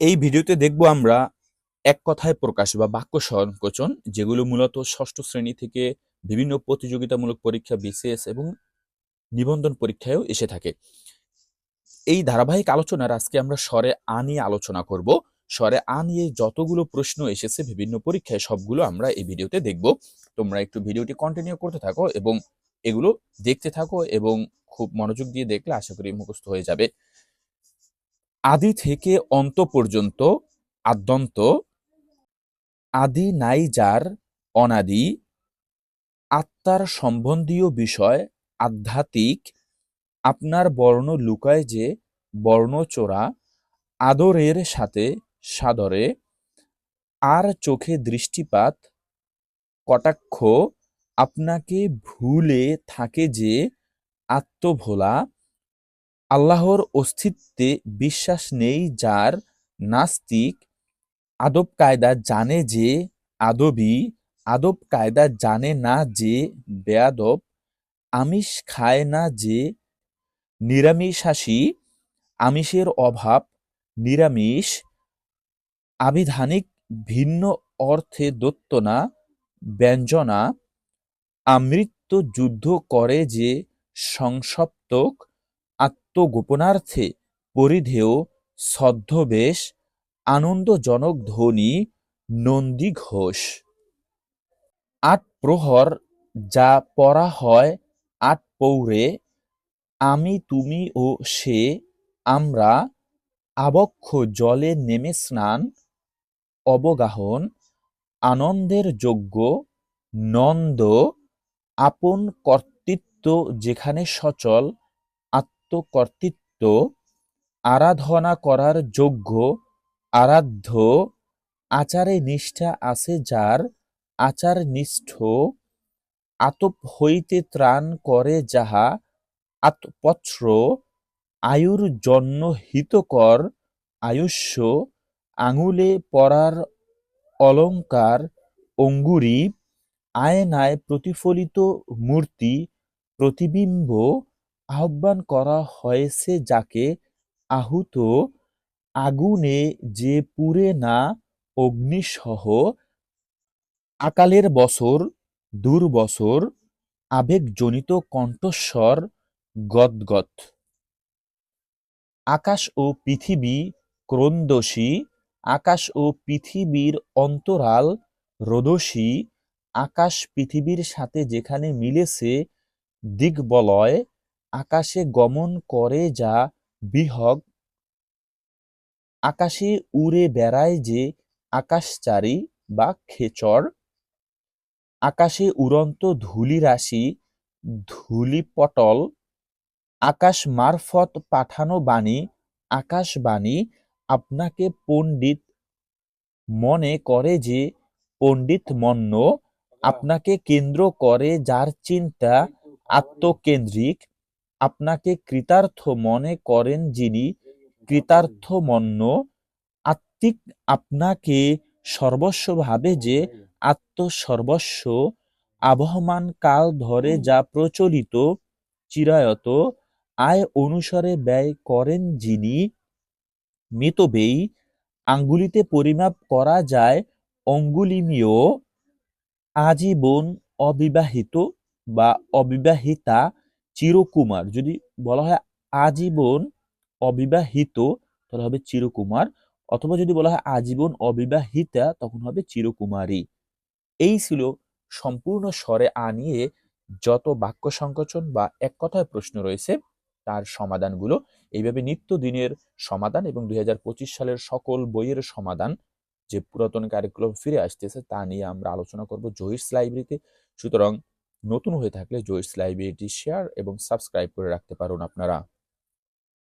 এই ভিডিওতে দেখব আমরা এক কথায় প্রকাশ বা বাক্য সংকোচন, যেগুলো মূলত ষষ্ঠ শ্রেণি থেকে বিভিন্ন প্রতিযোগিতামূলক পরীক্ষা বিসিএস এবং নিবন্ধন পরীক্ষায়ও এসে থাকে। এই ধারাবাহিক আলোচনার আজকে আমরা স্বরে আ নিয়ে আলোচনা করব। স্বরে আ নিয়ে যতগুলো প্রশ্ন এসেছে বিভিন্ন পরীক্ষায়, সবগুলো আমরা এই ভিডিওতে দেখব। তোমরা একটু ভিডিওটি কন্টিনিউ করতে থাকো এবং এগুলো দেখতে থাকো এবং খুব মনোযোগ দিয়ে দেখলে আশা করি মুখস্থ হয়ে যাবে। আদি থেকে অন্ত পর্যন্ত আদ্যন্ত আদি নাই যার অনাদি, আত্মার সম্বন্ধীয় বিষয় আধ্যাত্মিক, আপনার বর্ণ লুকায় যে বর্ণচোরা আদরের সাথে সাদরে, আর চোখে দৃষ্টিপাত কটাক্ষ, আপনাকে ভুলে থাকে যে আত্মভোলা আল্লাহর অস্তিত্বে বিশ্বাস নেই যার নাস্তিক আদব কায়দা জানে যে আদবি, আদব কায়দা জানে না যে বেয়াদব, আমিষ খায় না যে নিরামিষাসী আমিষের অভাব, নিরামিষ আবিধানিক ভিন্ন অর্থে দত্ত না ব্যঞ্জনা, আমৃত্য যুদ্ধ করে যে সংসপ্তক আত্মগোপনার্থে পরিধেয় ছদ্মবেশ, আনন্দজনক ধ্বনি, নন্দী ঘোষ। আট প্রহর যা পড়া হয়, আট পৌরে, আমি, তুমি ও সে, আমরা, আবক্ষ জলে নেমে স্নান, অবগাহন, আনন্দের যোগ্য নন্দ, আপন কর্তৃত্ব যেখানে সচল আত্মকর্তৃত্ব আরাধনা করার যোগ্য, আরাধ্য আচারে নিষ্ঠা আছে যার আচার নিষ্ঠ আতপ হইতে ত্রাণ করে যাহা আতপত্র আয়ুর জন্য হিতকর আয়ুষ্য, আঙুলে পরার অলঙ্কার, অঙ্গুরি, আয়নায় প্রতিফলিত মূর্তি, প্রতিবিম্ব আহ্বান করা হয়েছে যাকে আহুত আগুনে যে পুড়ে না অগ্নিসহ আকালের বছর, দুর্বছর, আবেগজনিত কণ্ঠস্বর গদগদ। আকাশ ও পৃথিবী ক্রন্দসী আকাশ ও পৃথিবীর অন্তরাল রোদসী আকাশ পৃথিবীর সাথে যেখানে মিলেছে দিগ্বলয় আকাশে গমন করে যা বিহগ, আকাশে উড়ে বেড়ায় যে আকাশচারী বা খেচর, আকাশে উড়ন্ত ধূলিরাশি, ধূলিপটল, আকাশ মারফত পাঠানো বাণী, আকাশবাণী আপনাকে পণ্ডিত মনে করে যে পণ্ডিত মন্য আপনাকে কেন্দ্র করে যার চিন্তা আত্মকেন্দ্রিক আপনাকে কৃতার্থ মনে করেন যিনি কৃতার্থমন্য আত্মিক আপনাকে সর্বস্ব ভাবে যে আত্মসর্বস্ব, আবহমান কাল ধরে যা প্রচলিত, চিরায়ত, আয় অনুসারে ব্যয় করেন যিনি, মিতব্যয়ী, আঙ্গুলিতে পরিমাপ করা যায়, অঙ্গুলিমীয়, আজীবন অবিবাহিত বা অবিবাহিতা চিরকুমার। যদি বলা হয় আজীবন অবিবাহিত, তাহলে হবে চিরকুমার। অথবা যদি বলা হয় আজীবন অবিবাহিতা, তখন হবে চিরকুমারী। এই ছিল সম্পূর্ণ স্বরে আনিয়ে যত বাক্য সংকোচন বা এক কথায় প্রশ্ন রয়েছে, তার সমাধানগুলো। এইভাবে নিত্যদিনের সমাধান এবং দুই হাজার পঁচিশ সালের সকল বইয়ের সমাধান যে পুরাতন কারিকুলাম ফিরে আসতেছে, তা নিয়ে আমরা আলোচনা করব জহিস লাইব্রেরিতে সুতরাং নতুন হয়ে থাকলে জয়েস লাইব্রেরিটি শেয়ার এবং সাবস্ক্রাইব করে রাখতে পারুন আপনারা।